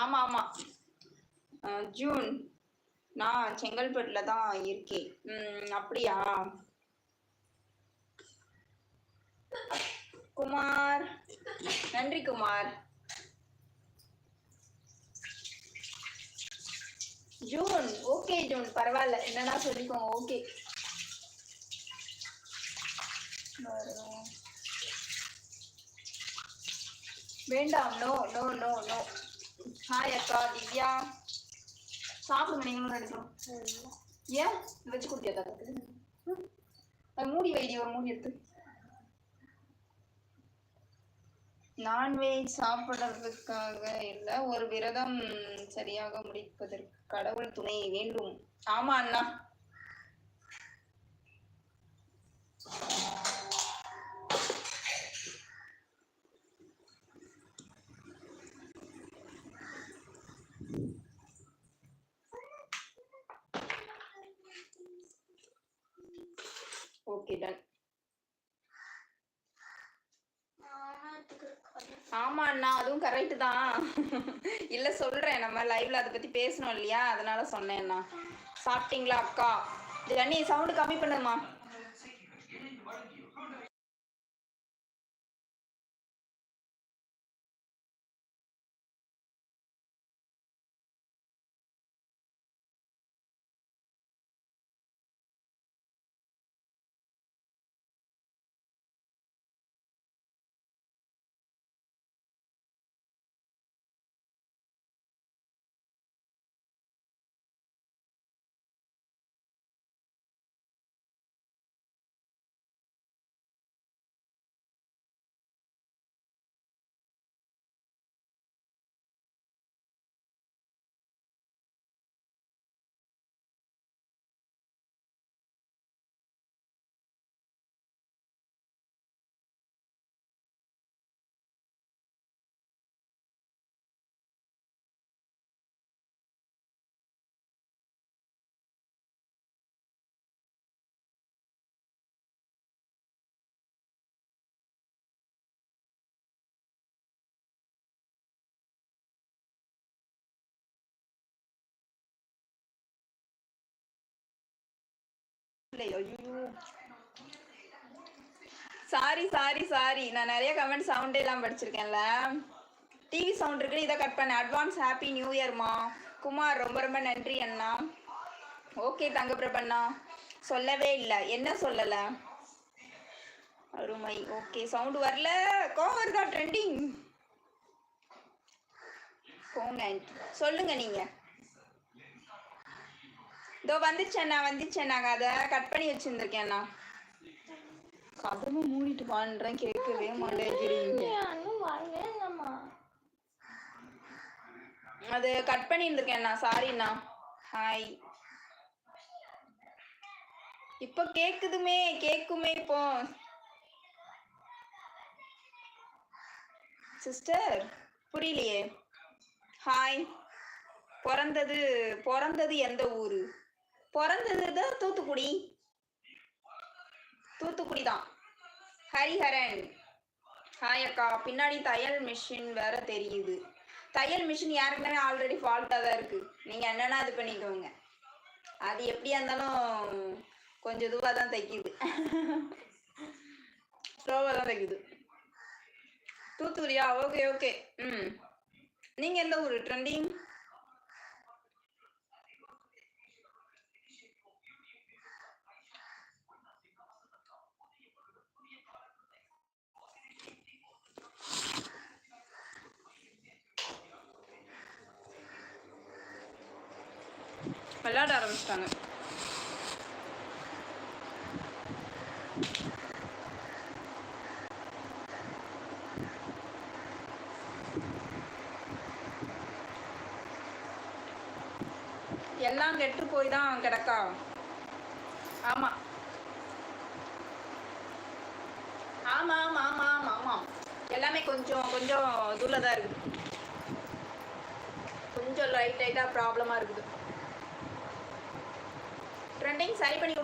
ஆமா ஆமா ஜூன். நான் செங்கல்பட்டுல தான் இருக்கேன். உம் அப்படியா? குமார். நன்றி குமார். ஜூன். Okay June. பரவாயில்ல. என்னன்னா சொல்லிக்கோங்க ஓகே. வேண்டாம். No no no no. Hi அக்கா திவ்யா சாப்பிடுங்க நீங்களும் நினைக்கிறோம் ஏன்? வச்சு கொடுத்தியா அது மூடி வைடி ஒரு மூடி எடுத்து. நான்வெஜ் சாப்பிடுறதுக்காக இல்ல ஒரு விரதம் சரியாக முடிப்பதற்கு கடவுள் துணை வேண்டும். ஆமா அண்ணா. ஓகே டன் ஆமா அண்ணா அதுவும் கரெக்ட் தான். இல்ல சொல்றேன். நம்ம லைவ்ல அதை பத்தி பேசணும் இல்லையா? அதனால சொன்னேன்னா சாப்பிட்டீங்களா அக்கா? ஜன்னி சவுண்ட் கம்மி பண்ணுமா ஐயோ. சாரி சாரி சாரி நான் நிறைய கமெண்ட் சவுண்டே எல்லாம் படிச்சிருக்கேன்ல. டிவி சவுண்ட் இருக்கு இதை கட் பண்ண. அட்வான்ஸ் ஹாப்பி நியூ இயர்மா குமார் ரொம்ப ரொம்ப நன்றி அண்ணா. ஓகே தங்கப்பிரபண்ணா சொல்லவே இல்லை. என்ன சொல்லலை? அருமை. ஓகே சவுண்ட் வரல. கோவம் வருதா? ட்ரெண்டிங் போங்க சொல்லுங்க நீங்க. இதோ வந்துச்சேண்ணா வந்துச்சேண்ணாங்க அதை கட் பண்ணி வச்சிருந்திருக்கேண்ணா கதவு மூடிட்டு பண்றேன் கேட்கவே மாட்டேங்கிறீங்க அது கட் பண்ணி இருந்திருக்கேண்ணா சாரிண்ணா ஹாய் இப்போ கேக்குதுமே கேக்குமே இப்போ. சிஸ்டர் புரியலையே. ஹாய் பிறந்தது பிறந்தது எந்த ஊரு? பிறந்தது தான் தூத்துக்குடி. தூத்துக்குடி தான் ஹரிஹரன். ஹாய் அக்கா பின்னாடி தையல் மிஷின் வேற தெரியுது. தையல் மிஷின் யாருக்குமே ஆல்ரெடி ஃபால்ட்டாக தான் இருக்கு. நீங்க என்னன்னா இது பண்ணிக்கோங்க. அது எப்படியா இருந்தாலும் கொஞ்சம் இதுவாக தான் தைக்குது. ஸ்லோவாக தான் தைக்குது. தூத்துக்குடியா? ஓகே ஓகே ம். நீங்க எந்த ஊர்? ட்ரெண்டிங் விளையாட ஆரம்பிச்சிட்டாங்க. எல்லாம் கெட்டு போய் தான் கிடக்கா? ஆமா. ஆமா ஆமா ஆமா ஆமா ஆமா. எல்லாமே கொஞ்சம் கொஞ்சம் இதுல தான் இருக்குது. கொஞ்சம் லைட் லைட்டா ப்ராப்ளமா இருக்குது. ட்ரெண்டிங் சரி பண்ணி